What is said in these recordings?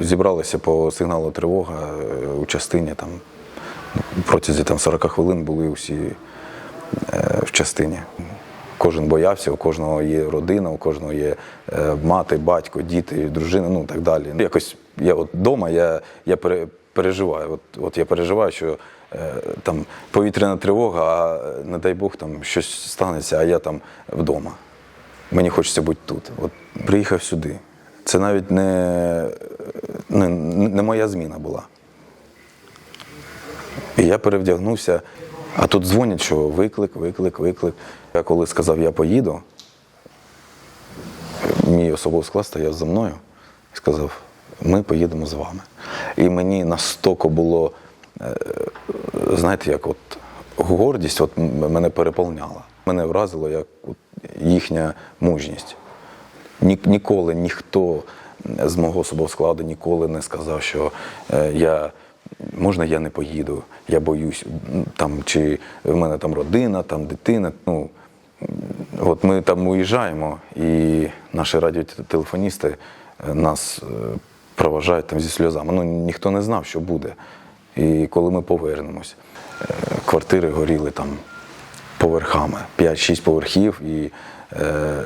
зібралися по сигналу тривога е, у частині там протязі там 40 хвилин були усі е, в частині. Кожен боявся, у кожного є родина, у кожного є е, мати, батько, діти, дружина, ну так далі. Якось я от вдома я, я переживаю. От, от я переживаю, що там повітряна тривога, а не дай Бог там щось станеться, а я там вдома. Мені хочеться бути тут. От приїхав сюди. Це навіть не, не, не моя зміна була. І я перевдягнувся, а тут дзвонять, що виклик, виклик, виклик. Я коли сказав, я поїду, мій особовий склад стояв за мною і сказав, ми поїдемо з вами. І мені настільки було, е, знаєте, як от гордість от мене переповняла. Мене вразило як от їхня мужність. Ні, ніколи ніхто з мого особового складу ніколи не сказав, що е, я можна я не поїду, я боюсь, там, чи в мене там родина, там дитина. Ну, от ми там уїжджаємо, і наші радіотелефоністи е, нас е, проважають там зі сльозами. Ну, ніхто не знав, що буде. І коли ми повернемось, квартири горіли там поверхами, 5-6 поверхів, і е,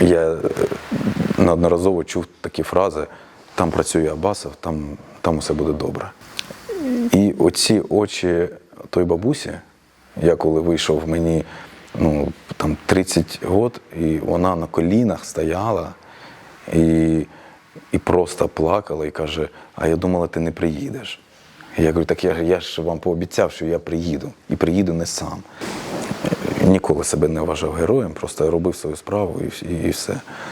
я неодноразово чув такі фрази: там працює Абасов, там, там усе буде добре. І оці очі той бабусі, я коли вийшов мені ну, там 30 років, і вона на колінах стояла і, і просто плакала і каже: А я думала, ти не приїдеш. Я говорю, так я, я ж вам пообіцяв, що я приїду, і приїду не сам. Ніколи себе не вважав героєм, просто робив свою справу і, і все.